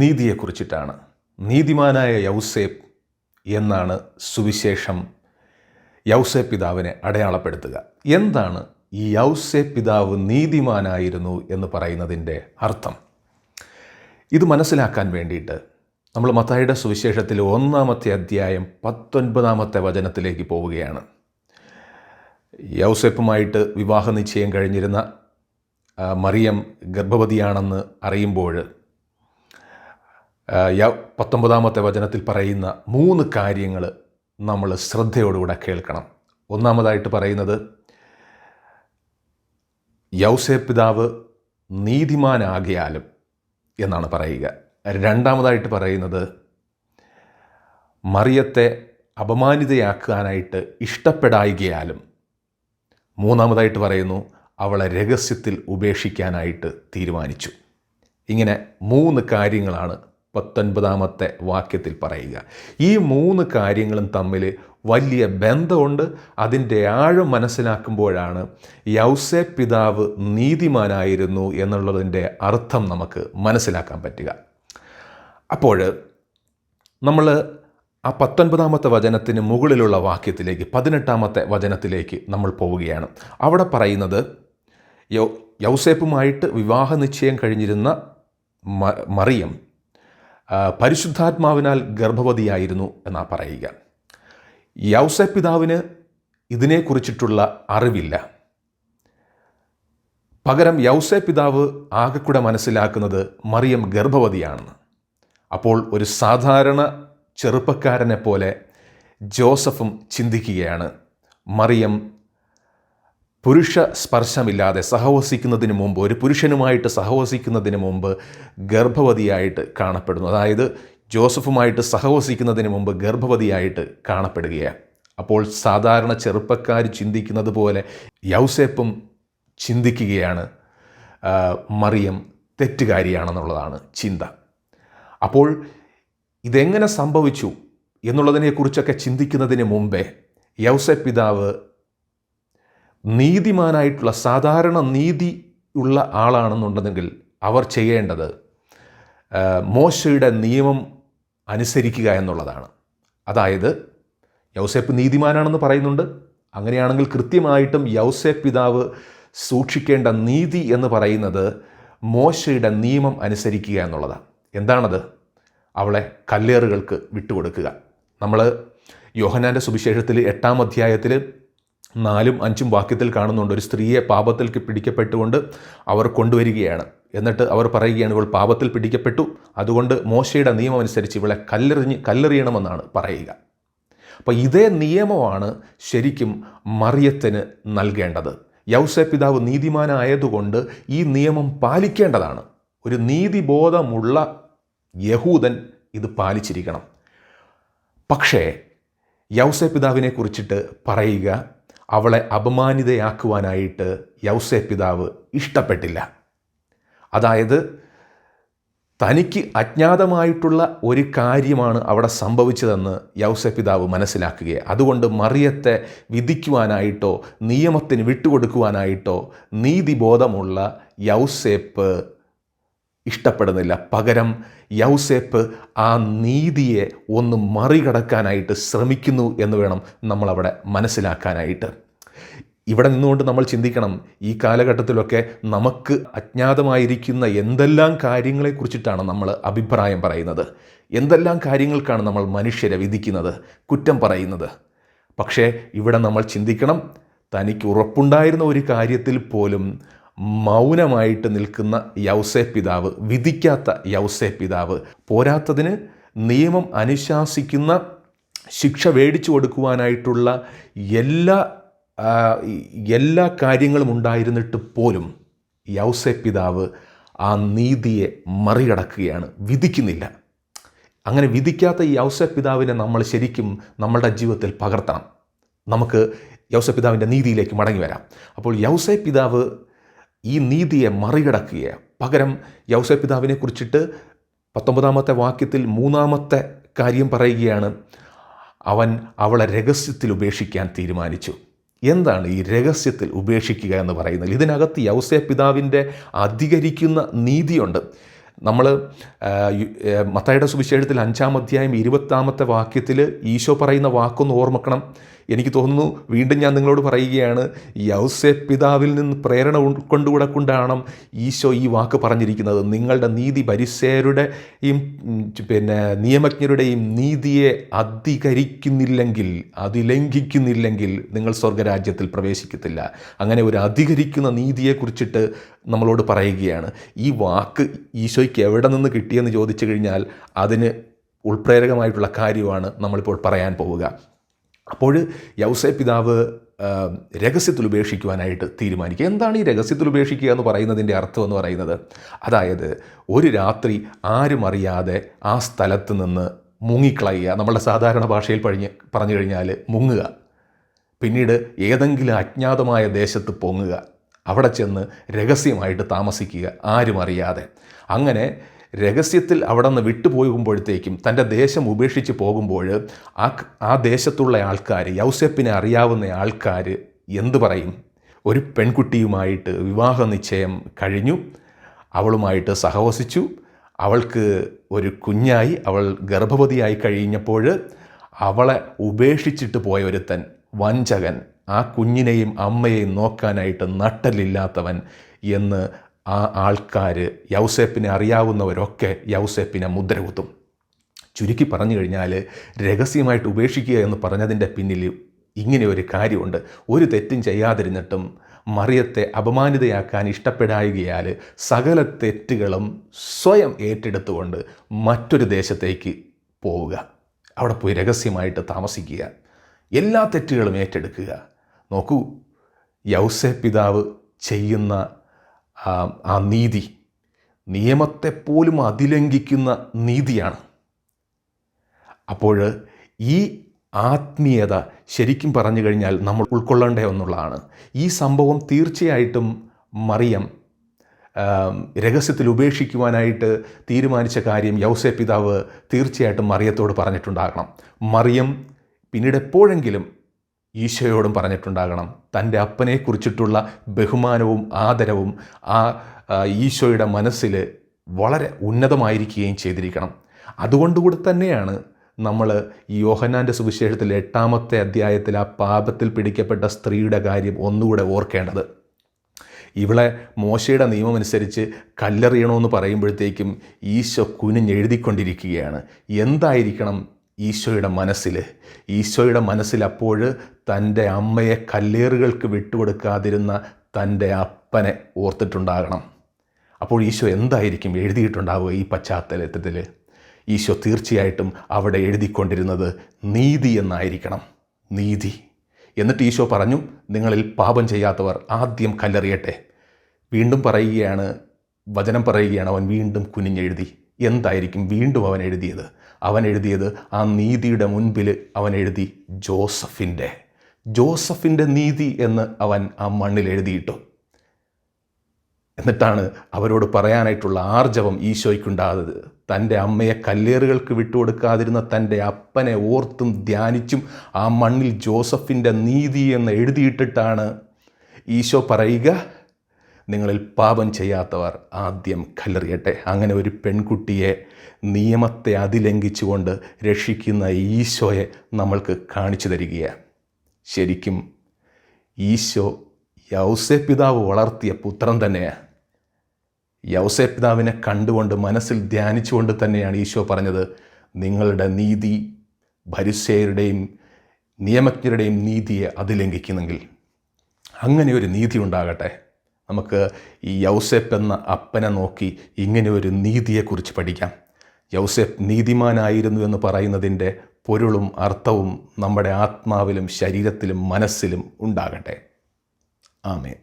നീതിയെക്കുറിച്ചിട്ടാണ്. നീതിമാനായ യൗസേപ്പ് എന്നാണ് സുവിശേഷം യൗസേ പിതാവിനെ അടയാളപ്പെടുത്തുക. എന്താണ് ഈ യൗസേ പിതാവ് നീതിമാനായിരുന്നു എന്ന് പറയുന്നതിന്റെ അർത്ഥം? ഇത് മനസ്സിലാക്കാൻ വേണ്ടിയിട്ട് നമ്മൾ മത്തായിയുടെ സുവിശേഷത്തിൽ ഒന്നാമത്തെ അധ്യായം പത്തൊൻപതാമത്തെ വചനത്തിലേക്ക് പോവുകയാണ്. യൗസേപ്പുമായിട്ട് വിവാഹ നിശ്ചയം കഴിഞ്ഞിരുന്ന മറിയം ഗർഭവതിയാണെന്ന് അറിയുമ്പോൾ പത്തൊമ്പതാമത്തെ വചനത്തിൽ പറയുന്ന മൂന്ന് കാര്യങ്ങൾ നമ്മൾ ശ്രദ്ധയോടുകൂടെ കേൾക്കണം. ഒന്നാമതായിട്ട് പറയുന്നത് യൗസേ പിതാവ് നീതിമാനാകിയാലും എന്നാണ് പറയുക. രണ്ടാമതായിട്ട് പറയുന്നത് മറിയത്തെ അപമാനിതയാക്കാനായിട്ട് ഇഷ്ടപ്പെടായികയാലും. മൂന്നാമതായിട്ട് പറയുന്നു അവളെ രഹസ്യത്തിൽ ഉപേക്ഷിക്കാനായിട്ട് തീരുമാനിച്ചു. ഇങ്ങനെ മൂന്ന് കാര്യങ്ങളാണ് പത്തൊൻപതാമത്തെ വാക്യത്തിൽ പറയുക. ഈ മൂന്ന് കാര്യങ്ങളും തമ്മിൽ വലിയ ബന്ധമുണ്ട്. അതിന്റെ ആഴം മനസ്സിലാക്കുമ്പോഴാണ് യൗസെ പിതാവ് നീതിമാനായിരുന്നു എന്നുള്ളതിന്റെ അർത്ഥം നമുക്ക് മനസ്സിലാക്കാൻ പറ്റുക. അപ്പോൾ നമ്മൾ ആ പത്തൊൻപതാമത്തെ വചനത്തിന് മുകളിലുള്ള വാക്യത്തിലേക്ക് പതിനെട്ടാമത്തെ വചനത്തിലേക്ക് നമ്മൾ പോവുകയാണ്. അവിടെ പറയുന്നത് യൗ യൗസേപ്പുമായിട്ട് വിവാഹ നിശ്ചയം കഴിഞ്ഞിരുന്ന മറിയം പരിശുദ്ധാത്മാവിനാൽ ഗർഭവതിയായിരുന്നു എന്നാ പറയുക. യൗസ പിതാവിന് ഇതിനെക്കുറിച്ചിട്ടുള്ള അറിവില്ല. പകരം യൗസ പിതാവ് ആകെക്കൂടെ മനസ്സിലാക്കുന്നത് മറിയം ഗർഭവതിയാണെന്ന്. അപ്പോൾ ഒരു സാധാരണ ചെറുപ്പക്കാരനെ പോലെ ജോസഫും ചിന്തിക്കുകയാണ് മറിയം പുരുഷ സ്പർശമില്ലാതെ സഹവസിക്കുന്നതിന് മുമ്പ് ഒരു പുരുഷനുമായിട്ട് സഹവസിക്കുന്നതിന് മുമ്പ് ഗർഭവതിയായിട്ട് കാണപ്പെടുന്നു. അതായത് ജോസഫുമായിട്ട് സഹവസിക്കുന്നതിന് മുമ്പ് ഗർഭവതിയായിട്ട് കാണപ്പെടുകയാണ്. അപ്പോൾ സാധാരണ ചെറുപ്പക്കാർ ചിന്തിക്കുന്നത് പോലെ യൗസേപ്പും ചിന്തിക്കുകയാണ് മറിയം തെറ്റുകാരിയാണെന്നുള്ളതാണ് ചിന്ത. അപ്പോൾ ഇതെങ്ങനെ സംഭവിച്ചു എന്നുള്ളതിനെക്കുറിച്ചൊക്കെ ചിന്തിക്കുന്നതിന് മുമ്പേ യൗസെ പിതാവ് നീതിമാനായിട്ടുള്ള സാധാരണ നീതി ഉള്ള ആളാണെന്നുണ്ടെങ്കിൽ അവർ ചെയ്യേണ്ടത് മോശയുടെ നിയമം അനുസരിക്കുക എന്നുള്ളതാണ്. അതായത് യൗസേപ്പ് നീതിമാനാണെന്ന് പറയുന്നുണ്ട്. അങ്ങനെയാണെങ്കിൽ കൃത്യമായിട്ടും യൗസേപ്പ് പിതാവ് സൂക്ഷിക്കേണ്ട നീതി എന്ന് പറയുന്നത് മോശയുടെ നിയമം അനുസരിക്കുക എന്നുള്ളതാണ്. എന്താണത്? അവളെ കല്ലേറുകൾക്ക് വിട്ടുകൊടുക്കുക. നമ്മൾ യോഹനാന്റെ സുവിശേഷത്തിൽ എട്ടാം അധ്യായത്തിൽ നാലും അഞ്ചും വാക്യത്തിൽ കാണുന്നുണ്ട്. ഒരു സ്ത്രീയെ പാപത്തിൽ പിടിക്കപ്പെട്ടുകൊണ്ട് അവർ കൊണ്ടുവരികയാണ്. എന്നിട്ട് അവർ പറയുകയാണ് ഇവൾ പാപത്തിൽ പിടിക്കപ്പെട്ടു. അതുകൊണ്ട് മോശയുടെ നിയമം അനുസരിച്ച് ഇവളെ കല്ലെറിഞ്ഞ് കല്ലെറിയണമെന്നാണ് പറയുക. അപ്പോൾ ഇതേ നിയമമാണ് ശരിക്കും മറിയത്തിന് നൽകേണ്ടത്. യൗസെ പിതാവ് നീതിമാനായതുകൊണ്ട് ഈ നിയമം പാലിക്കേണ്ടതാണ്. ഒരു നീതിബോധമുള്ള യഹൂദൻ ഇത് പാലിച്ചിരിക്കണം. പക്ഷേ യൗസെ പിതാവിനെ കുറിച്ചിട്ട് പറയുക അവളെ അപമാനിതയാക്കുവാനായിട്ട് യൗസെ പിതാവ് ഇഷ്ടപ്പെട്ടില്ല. അതായത് തനിക്ക് അജ്ഞാതമായിട്ടുള്ള ഒരു കാര്യമാണ് അവിടെ സംഭവിച്ചതെന്ന് യൗസെ പിതാവ് മനസ്സിലാക്കുകയാണ് അതുകൊണ്ട് മറിയത്തെ വിധിക്കുവാനായിട്ടോ നിയമത്തിന് വിട്ടുകൊടുക്കുവാനായിട്ടോ നീതിബോധമുള്ള യൗസേപ്പ് ഇഷ്ടപ്പെടുന്നില്ല. പകരം യൗസേപ്പ് ആ നീതിയെ ഒന്ന് മറികടക്കാനായിട്ട് ശ്രമിക്കുന്നു എന്ന് വേണം നമ്മളവിടെ മനസ്സിലാക്കാനായിട്ട്. ഇവിടെ നിന്നുകൊണ്ട് നമ്മൾ ചിന്തിക്കണം ഈ കാലഘട്ടത്തിലൊക്കെ നമുക്ക് അജ്ഞാതമായിരിക്കുന്ന എന്തെല്ലാം കാര്യങ്ങളെക്കുറിച്ചിട്ടാണ് നമ്മൾ അഭിപ്രായം പറയുന്നത്. എന്തെല്ലാം കാര്യങ്ങൾക്കാണ് നമ്മൾ മനുഷ്യരെ വിധിക്കുന്നത് കുറ്റം പറയുന്നത്? പക്ഷേ ഇവിടെ നമ്മൾ ചിന്തിക്കണം തനിക്ക് ഉറപ്പുണ്ടായിരുന്ന ഒരു കാര്യത്തിൽ പോലും മൗനമായിട്ട് നിൽക്കുന്ന യൗസേ പിതാവ് വിധിക്കാത്ത യൗസേ പിതാവ് പോരാത്തതിന് നിയമം അനുശാസിക്കുന്ന ശിക്ഷ മേടിച്ചു കൊടുക്കുവാനായിട്ടുള്ള എല്ലാ എല്ലാ കാര്യങ്ങളും ഉണ്ടായിരുന്നിട്ട് പോലും യൗസേ പിതാവ് ആ നീതിയെ മറികടക്കുകയാണ് വിധിക്കുന്നില്ല. അങ്ങനെ വിധിക്കാത്ത ഈ യൗസെ പിതാവിനെ നമ്മൾ ശരിക്കും നമ്മളുടെ ജീവിതത്തിൽ പകർത്തണം. നമുക്ക് യൗസേ പിതാവിന്റെ നീതിയിലേക്ക് മടങ്ങി വരാം. അപ്പോൾ യൗസേ പിതാവ് ഈ നീതിയെ മറികടക്കുകയാണ്. പകരം യൗസ പിതാവിനെ കുറിച്ചിട്ട് പത്തൊമ്പതാമത്തെ വാക്യത്തിൽ മൂന്നാമത്തെ കാര്യം പറയുകയാണ്. അവൻ അവളെ രഹസ്യത്തിൽ ഉപേക്ഷിക്കാൻ തീരുമാനിച്ചു. എന്താണ് ഈ രഹസ്യത്തിൽ ഉപേക്ഷിക്കുക എന്ന് പറയുന്നത്? ഇതിനകത്ത് യൗസേ പിതാവിന്റെ അധികരിക്കുന്ന നീതിയുണ്ട്. നമ്മൾ മത്തായുടെ സുവിശേഷത്തിൽ അഞ്ചാം അധ്യായം ഇരുപത്താമത്തെ വാക്യത്തിൽ ഈശോ പറയുന്ന വാക്കൊന്ന് ഓർമ്മക്കണം. എനിക്ക് തോന്നുന്നു വീണ്ടും ഞാൻ നിങ്ങളോട് പറയുകയാണ് യൗസെ പിതാവിൽ നിന്ന് പ്രേരണ ഉൾക്കൊണ്ടുകൂടെ കൊണ്ടാണ് ഈശോ ഈ വാക്ക് പറഞ്ഞിരിക്കുന്നത്. നിങ്ങളുടെ നീതി പരിസേരുടെയും പിന്നെ നിയമജ്ഞരുടെയും നീതിയെ അധികരിക്കുന്നില്ലെങ്കിൽ അതിലംഘിക്കുന്നില്ലെങ്കിൽ നിങ്ങൾ സ്വർഗരാജ്യത്തിൽ പ്രവേശിക്കത്തില്ല. അങ്ങനെ ഒരു അധികരിക്കുന്ന നീതിയെക്കുറിച്ചിട്ട് നമ്മളോട് പറയുകയാണ്. ഈ വാക്ക് ഈശോയ്ക്ക് എവിടെ നിന്ന് കിട്ടിയെന്ന് ചോദിച്ചു കഴിഞ്ഞാൽ അതിന് ഉൾപ്രേരകമായിട്ടുള്ള കാര്യമാണ് നമ്മളിപ്പോൾ പറയാൻ പോവുക. അപ്പോൾ യൗസേ പിതാവ് രഹസ്യത്തിൽ ഉപേക്ഷിക്കുവാനായിട്ട് തീരുമാനിക്കുക. എന്താണ് ഈ രഹസ്യത്തിൽ ഉപേക്ഷിക്കുക എന്ന് പറയുന്നതിന്റെ അർത്ഥം എന്ന് പറയുന്നത്? അതായത് ഒരു രാത്രി ആരും അറിയാതെ ആ സ്ഥലത്ത് നിന്ന് മുങ്ങിക്കളയുക. നമ്മളുടെ സാധാരണ ഭാഷയിൽ പഴിഞ്ഞ് പറഞ്ഞു കഴിഞ്ഞാൽ മുങ്ങുക. പിന്നീട് ഏതെങ്കിലും അജ്ഞാതമായ ദേശത്ത് പൊങ്ങുക. അവിടെ ചെന്ന് രഹസ്യമായിട്ട് താമസിക്കുക ആരും അറിയാതെ. അങ്ങനെ രഹസ്യത്തിൽ അവിടെ നിന്ന് വിട്ടുപോകുമ്പോഴത്തേക്കും തന്റെ ദേശം ഉപേക്ഷിച്ച് പോകുമ്പോൾ ആ ആ ദേശത്തുള്ള ആൾക്കാർ യൗസെപ്പിനെ അറിയാവുന്ന ആൾക്കാർ എന്തു പറയും? ഒരു പെൺകുട്ടിയുമായിട്ട് വിവാഹ നിശ്ചയം കഴിഞ്ഞു. അവളുമായിട്ട് സഹവസിച്ചു. അവൾക്ക് ഒരു കുഞ്ഞായി അവൾ ഗർഭവതിയായി കഴിഞ്ഞപ്പോൾ അവളെ ഉപേക്ഷിച്ചിട്ട് പോയ ഒരുത്തൻ വഞ്ചകൻ ആ കുഞ്ഞിനെയും അമ്മയെയും നോക്കാനായിട്ട് നട്ടലില്ലാത്തവൻ എന്ന് ആ ആൾക്കാർ യൗസേപ്പിനെ അറിയാവുന്നവരൊക്കെ യൗസേപ്പിനെ മുദ്രകുത്തും. ചുരുക്കി പറഞ്ഞു കഴിഞ്ഞാൽ രഹസ്യമായിട്ട് ഉപേക്ഷിക്കുക എന്ന് പറഞ്ഞതിന്റെ പിന്നിൽ ഇങ്ങനെ ഒരു കാര്യമുണ്ട്. ഒരു തെറ്റും ചെയ്യാതിരുന്നിട്ടും മറിയത്തെ അപമാനിതയാക്കാൻ ഇഷ്ടപ്പെടായികയാൽ സകല തെറ്റുകളും സ്വയം ഏറ്റെടുത്തുകൊണ്ട് മറ്റൊരു ദേശത്തേക്ക് പോവുക. അവിടെ പോയി രഹസ്യമായിട്ട് താമസിക്കുക. എല്ലാ തെറ്റുകളും ഏറ്റെടുക്കുക. നോക്കൂ യൗസേ പിതാവ് ചെയ്യുന്ന ആ നീതി. നിയമത്തെപ്പോലും അതിലംഘിക്കുന്ന നീതിയാണ്. അപ്പോൾ ഈ ആത്മീയത ശരിക്കും പറഞ്ഞു കഴിഞ്ഞാൽ നമ്മൾ ഉൾക്കൊള്ളേണ്ട എന്നുള്ളതാണ്. ഈ സംഭവം തീർച്ചയായിട്ടും മറിയം രഹസ്യത്തിൽ ഉപേക്ഷിക്കുവാനായിട്ട് തീരുമാനിച്ച കാര്യം യൗസെ പിതാവ് തീർച്ചയായിട്ടും മറിയത്തോട് പറഞ്ഞിട്ടുണ്ടാകണം. മറിയം പിന്നീട് എപ്പോഴെങ്കിലും ഈശോയോടും പറഞ്ഞിട്ടുണ്ടാകണം. തന്റെ അപ്പനെക്കുറിച്ചിട്ടുള്ള ബഹുമാനവും ആദരവും ആ ഈശോയുടെ മനസ്സിൽ വളരെ ഉന്നതമായിരിക്കുകയും ചെയ്തിരിക്കണം. അതുകൊണ്ടുകൂടി തന്നെയാണ് നമ്മൾ ഈ യോഹന്നാന്റെ സുവിശേഷത്തിൽ എട്ടാമത്തെ അധ്യായത്തിൽ ആ പാപത്തിൽ പിടിക്കപ്പെട്ട സ്ത്രീയുടെ കാര്യം ഒന്നുകൂടെ ഓർക്കേണ്ടത്. ഇവളെ മോശയുടെ നിയമമനുസരിച്ച് കല്ലെറിയണമെന്ന് പറയുമ്പോഴത്തേക്കും ഈശോ കുനിഞ്ഞെഴുതിക്കൊണ്ടിരിക്കുകയാണ്. എന്തായിരിക്കണം ഈശോയുടെ മനസ്സിൽ ഈശോയുടെ മനസ്സിൽ അപ്പോൾ തന്റെ അമ്മയെ കല്ലേറുകൾക്ക് വിട്ടുകൊടുക്കാതിരുന്ന തന്റെ അപ്പനെ ഓർത്തിട്ടുണ്ടാകണം. അപ്പോൾ ഈശോ എന്തായിരിക്കും എഴുതിയിട്ടുണ്ടാവുക ഈ പശ്ചാത്തലത്തിൽ ഈശോ തീർച്ചയായിട്ടും അവിടെ എഴുതിക്കൊണ്ടിരുന്നത് നീതി എന്നായിരിക്കണം. നീതി. എന്നിട്ട് ഈശോ പറഞ്ഞു നിങ്ങളിൽ പാപം ചെയ്യാത്തവർ ആദ്യം കല്ലെറിയട്ടെ. വീണ്ടും പറയുകയാണ് വചനം പറയുകയാണ് അവൻ വീണ്ടും കുനിഞ്ഞെഴുതി. എന്തായിരിക്കും വീണ്ടും അവൻ എഴുതിയത്? അവൻ എഴുതിയത് ആ നീതിയുടെ മുൻപിൽ അവൻ എഴുതി ജോസഫിന്റെ ജോസഫിന്റെ നീതി എന്ന് അവൻ ആ മണ്ണിൽ എഴുതിയിട്ടു. എന്നിട്ടാണ് അവരോട് പറയാനായിട്ടുള്ള ആർജവം ഈശോയ്ക്കുണ്ടാകുന്നത് തന്റെ അമ്മയെ കല്ലേറുകൾക്ക് വിട്ടുകൊടുക്കാതിരുന്ന തന്റെ അപ്പനെ ഓർത്തും ധ്യാനിച്ചും ആ മണ്ണിൽ ജോസഫിന്റെ നീതി എന്ന് എഴുതിയിട്ടിട്ടാണ് ഈശോ പറയുക നിങ്ങളിൽ പാപം ചെയ്യാത്തവർ ആദ്യം കല്ലെറിയട്ടെ. അങ്ങനെ ഒരു പെൺകുട്ടിയെ നിയമത്തെ അതിലംഘിച്ചുകൊണ്ട് രക്ഷിക്കുന്ന ഈശോയെ നമ്മൾക്ക് കാണിച്ചു തരികയാണ്. ശരിക്കും ഈശോ യൗസെ പിതാവ് വളർത്തിയ പുത്രൻ തന്നെയാണ്. യൗസെ പിതാവിനെ കണ്ടുകൊണ്ട് മനസ്സിൽ ധ്യാനിച്ചുകൊണ്ട് തന്നെയാണ് ഈശോ പറഞ്ഞത് നിങ്ങളുടെ നീതി ഭരിസേരുടെയും നിയമജ്ഞരുടെയും നീതിയെ അതിലംഘിക്കുന്നെങ്കിൽ. അങ്ങനെ ഒരു നീതി ഉണ്ടാകട്ടെ. നമുക്ക് ഈ യൗസെപ്പ് എന്ന അപ്പനെ നോക്കി ഇങ്ങനെ ഒരു നീതിയെക്കുറിച്ച് പഠിക്കാം. യൗസെപ്പ് നീതിമാനായിരുന്നു എന്ന് പറയുന്നതിന്റെ പൊരുളും അർത്ഥവും നമ്മുടെ ആത്മാവിലും ശരീരത്തിലും മനസ്സിലും ഉണ്ടാകട്ടെ. ആമേൻ.